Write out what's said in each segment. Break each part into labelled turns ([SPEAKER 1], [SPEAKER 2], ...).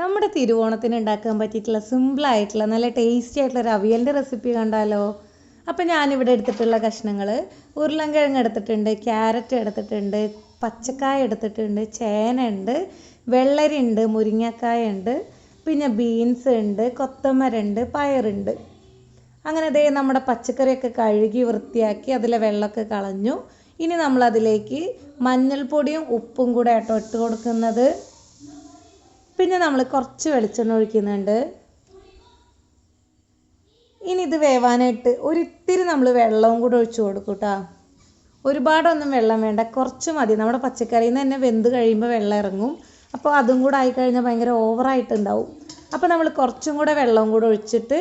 [SPEAKER 1] നമ്മുടെ തിരുവോണത്തിന് ഉണ്ടാക്കാൻ പറ്റിയിട്ടുള്ള സിമ്പിളായിട്ടുള്ള നല്ല ടേസ്റ്റി ആയിട്ടുള്ള ഒരു അവിയലിന്റെ റെസിപ്പി കണ്ടാലോ? അപ്പം ഞാനിവിടെ എടുത്തിട്ടുള്ള കഷ്ണങ്ങൾ ഉരുളൻകിഴങ്ങ് എടുത്തിട്ടുണ്ട് ക്യാരറ്റ് എടുത്തിട്ടുണ്ട് പച്ചക്കായ എടുത്തിട്ടുണ്ട് ചേന ഉണ്ട് വെള്ളരി ഉണ്ട് മുരിങ്ങക്കായ ഉണ്ട് പിന്നെ ബീൻസ് ഉണ്ട് കൊത്തമരുണ്ട് പയറുണ്ട് അങ്ങനെ ദേ നമ്മുടെ പച്ചക്കറിയൊക്കെ കഴുകി വൃത്തിയാക്കി അതിലെ വെള്ളമൊക്കെ കളഞ്ഞു. ഇനി നമ്മളതിലേക്ക് മഞ്ഞൾപ്പൊടിയും ഉപ്പും കൂടെ ആട്ടോ ഇട്ട് കൊടുക്കുന്നത്. പിന്നെ നമ്മൾ കുറച്ച് വെളിച്ചെണ്ണ ഒഴിക്കുന്നുണ്ട്. ഇനി ഇത് വേവാനായിട്ട് ഒരിത്തിരി നമ്മൾ വെള്ളവും കൂടെ ഒഴിച്ചു കൊടുക്കും കേട്ടോ ഒരുപാടൊന്നും വെള്ളം വേണ്ട കുറച്ച് മതി. നമ്മുടെ പച്ചക്കറിയിൽ നിന്ന് തന്നെ വെന്ത് കഴിയുമ്പോൾ വെള്ളം ഇറങ്ങും. അപ്പോൾ അതും കൂടെ ആയിക്കഴിഞ്ഞാൽ ഭയങ്കര ഓവറായിട്ടുണ്ടാവും. അപ്പോൾ നമ്മൾ കുറച്ചും കൂടെ വെള്ളവും കൂടെ ഒഴിച്ചിട്ട്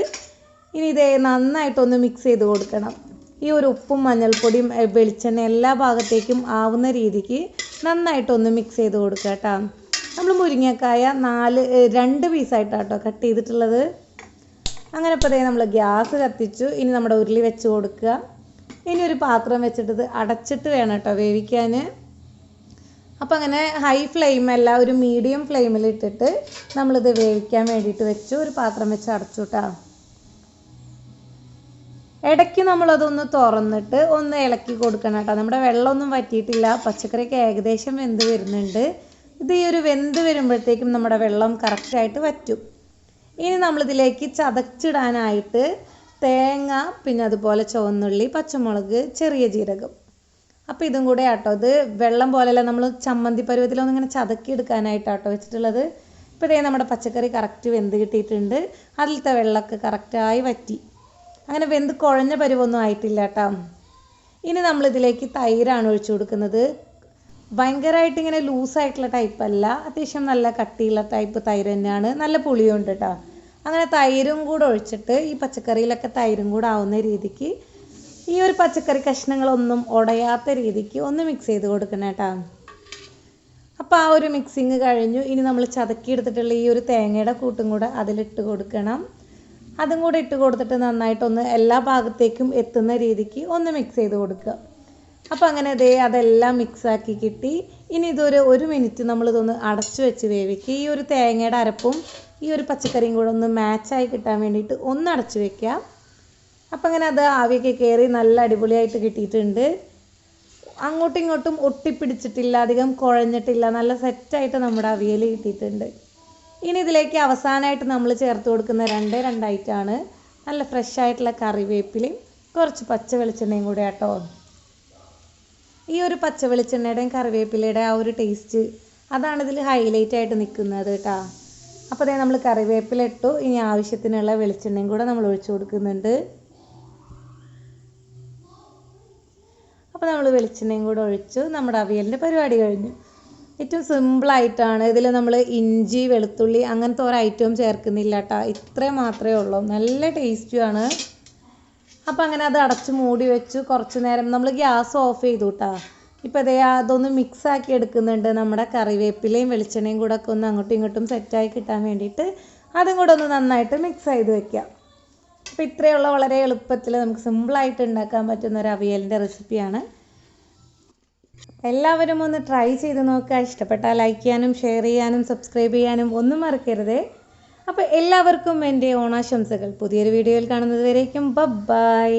[SPEAKER 1] ഇനി ഇതേ നന്നായിട്ടൊന്ന് മിക്സ് ചെയ്ത് കൊടുക്കണം. ഈ ഒരു ഉപ്പും മഞ്ഞൾപ്പൊടിയും വെളിച്ചെണ്ണ എല്ലാ ഭാഗത്തേക്കും ആവുന്ന രീതിക്ക് നന്നായിട്ടൊന്ന് മിക്സ് ചെയ്ത് കൊടുക്കുക കേട്ടോ നമ്മൾ മുരിങ്ങക്കായ നാല് രണ്ട് പീസായിട്ടാട്ടോ കട്ട് ചെയ്തിട്ടുള്ളത്. അങ്ങനെ ഇപ്പോൾ ദേ നമ്മൾ ഗ്യാസ് കത്തിച്ചു. ഇനി നമ്മുടെ ഉരുളി വെച്ച് കൊടുക്കുക. ഇനി ഒരു പാത്രം വെച്ചിട്ടത് അടച്ചിട്ട് വേണം കേട്ടോ വേവിക്കാൻ അപ്പോൾ അങ്ങനെ ഹൈ ഫ്ലെയിം അല്ല ഒരു മീഡിയം ഫ്ലെയിമിൽ ഇട്ടിട്ട് നമ്മളിത് വേവിക്കാൻ വേണ്ടിയിട്ട് വെച്ചു. ഒരു പാത്രം വെച്ച് അടച്ചു കേട്ടോ ഇടയ്ക്ക് നമ്മളതൊന്ന് തുറന്നിട്ട് ഒന്ന് ഇളക്കി കൊടുക്കണം കേട്ടോ നമ്മുടെ വെള്ളമൊന്നും വറ്റിയിട്ടില്ല. പച്ചക്കറിയൊക്കെ ഏകദേശം വെന്ത് വരുന്നുണ്ട്. ഇത് ഈ ഒരു വെന്ത് വരുമ്പോഴത്തേക്കും നമ്മുടെ വെള്ളം കറക്റ്റായിട്ട് വറ്റും. ഇനി നമ്മളിതിലേക്ക് ചതച്ചിടാനായിട്ട് തേങ്ങ പിന്നെ അതുപോലെ ചുവന്നുള്ളി പച്ചമുളക് ചെറിയ ജീരകം. അപ്പോൾ ഇതും കൂടെ ആട്ടോ. ഇത് വെള്ളം പോലെയല്ല നമ്മൾ ചമ്മന്തി പരുവത്തിലൊന്നും ഇങ്ങനെ ചതക്കി എടുക്കാനായിട്ടാട്ടോ വെച്ചിട്ടുള്ളത്. ഇപ്പോൾ ഇതേ നമ്മുടെ പച്ചക്കറി കറക്റ്റ് വെന്ത് കിട്ടിയിട്ടുണ്ട്. അതിലത്തെ വെള്ളമൊക്കെ കറക്റ്റായി വറ്റി. അങ്ങനെ വെന്ത് കുഴഞ്ഞ പരുവൊന്നും ആയിട്ടില്ല കേട്ടോ. ഇനി നമ്മളിതിലേക്ക് തൈരാണ് ഒഴിച്ചു കൊടുക്കുന്നത്. ഭയങ്കരമായിട്ട് ഇങ്ങനെ ലൂസായിട്ടുള്ള ടൈപ്പ് അല്ല. അത്യാവശ്യം നല്ല കട്ടിയുള്ള ടൈപ്പ് തൈര് തന്നെയാണ്. നല്ല പുളിയുണ്ട് കേട്ടോ അങ്ങനെ തൈരും കൂടെ ഒഴിച്ചിട്ട് ഈ പച്ചക്കറിയിലൊക്കെ തൈരും കൂടെ ആവുന്ന രീതിക്ക് ഈ ഒരു പച്ചക്കറി കഷ്ണങ്ങളൊന്നും ഉടയാത്ത രീതിക്ക് ഒന്ന് മിക്സ് ചെയ്ത് കൊടുക്കണം കേട്ടോ അപ്പോൾ ആ ഒരു മിക്സിങ് കഴിഞ്ഞു. ഇനി നമ്മൾ ചതക്കി എടുത്തിട്ടുള്ള ഈ ഒരു തേങ്ങയുടെ കൂട്ടും കൂടെ അതിലിട്ട് കൊടുക്കണം. അതും കൂടെ ഇട്ട് കൊടുത്തിട്ട് നന്നായിട്ടൊന്ന് എല്ലാ ഭാഗത്തേക്കും എത്തുന്ന രീതിക്ക് ഒന്ന് മിക്സ് ചെയ്ത് കൊടുക്കുക. അപ്പോൾ അങ്ങനെ ദേ അതെല്ലാം മിക്സാക്കി കിട്ടി. ഇനി ഇതൊരു ഒരു മിനിറ്റ് നമ്മളിതൊന്ന് അടച്ചു വെച്ച് വേവിക്കുക ഈ ഒരു തേങ്ങയുടെ അരപ്പും ഈ ഒരു പച്ചക്കറിയും കൂടെ ഒന്ന് മാച്ചായി കിട്ടാൻ വേണ്ടിയിട്ട് ഒന്ന് അടച്ചു വെക്കുക അപ്പം അങ്ങനെ അത് ആവിയൊക്കെ കയറി നല്ല അടിപൊളിയായിട്ട് കിട്ടിയിട്ടുണ്ട്. അങ്ങോട്ടും ഇങ്ങോട്ടും ഒട്ടിപ്പിടിച്ചിട്ടില്ല അധികം കുഴഞ്ഞിട്ടില്ല നല്ല സെറ്റായിട്ട് നമ്മുടെ അവിയൽ കിട്ടിയിട്ടുണ്ട്. ഇനി ഇതിലേക്ക് അവസാനമായിട്ട് നമ്മൾ ചേർത്ത് കൊടുക്കുന്ന രണ്ടേ രണ്ടായിട്ടാണ് നല്ല ഫ്രഷ് ആയിട്ടുള്ള കറിവേപ്പിലയും കുറച്ച് പച്ച വെളിച്ചെണ്ണയും കൂടെ ആട്ടോ. ഈ ഒരു പച്ച വെളിച്ചെണ്ണയുടെയും കറിവേപ്പിലയുടെ ആ ഒരു ടേസ്റ്റ് അതാണ് ഇതിൽ ഹൈലൈറ്റ് ആയിട്ട് നിൽക്കുന്നത് കേട്ടോ. അപ്പോൾ അതേ നമ്മൾ കറിവേപ്പില ഇട്ടു ഇനി ആവശ്യത്തിനുള്ള വെളിച്ചെണ്ണയും കൂടെ നമ്മൾ ഒഴിച്ചു കൊടുക്കുന്നുണ്ട്. അപ്പോൾ നമ്മൾ വെളിച്ചെണ്ണയും കൂടെ ഒഴിച്ചു. നമ്മുടെ അവിയലിന്റെ പരിപാടി കഴിഞ്ഞു. ഏറ്റവും സിമ്പിളായിട്ടാണ് ഇതിൽ നമ്മൾ ഇഞ്ചി വെളുത്തുള്ളി അങ്ങനത്തെ ഒരു ഐറ്റവും ചേർക്കുന്നില്ല കേട്ടോ. ഇത്രയും മാത്രമേ ഉള്ളൂ. നല്ല ടേസ്റ്റുമാണ് അപ്പം അങ്ങനെ അത് അടച്ച് മൂടി വെച്ച്. കുറച്ച് നേരം നമ്മൾ ഗ്യാസ് ഓഫ് ചെയ്തു കേട്ടോ ഇപ്പം അതേ അതൊന്ന് മിക്സ് ആക്കി എടുക്കുന്നുണ്ട് നമ്മുടെ കറിവേപ്പിലയും വെളിച്ചെണ്ണയും കൂടെ ഒക്കെ ഒന്ന് അങ്ങോട്ടും ഇങ്ങോട്ടും സെറ്റായി കിട്ടാൻ വേണ്ടിയിട്ട് അതും കൂടെ ഒന്ന് നന്നായിട്ട് മിക്സ് ചെയ്ത് വെക്കാം അപ്പോൾ ഇത്രയുള്ള വളരെ എളുപ്പത്തിൽ നമുക്ക് സിമ്പിളായിട്ട് ഉണ്ടാക്കാൻ പറ്റുന്ന ഒരു അവിയലിന്റെ റെസിപ്പിയാണ് എല്ലാവരും ഒന്ന് ട്രൈ ചെയ്ത് നോക്കുക ഇഷ്ടപ്പെട്ടാൽ ലൈക്ക് ചെയ്യാനും ഷെയർ ചെയ്യാനും സബ്സ്ക്രൈബ് ചെയ്യാനും ഒന്നും മറക്കരുതേ. അപ്പോൾ എല്ലാവർക്കും എന്റെ ഓണാശംസകൾ. പുതിയൊരു വീഡിയോയിൽ കാണുന്നത് വരേക്കും ബൈ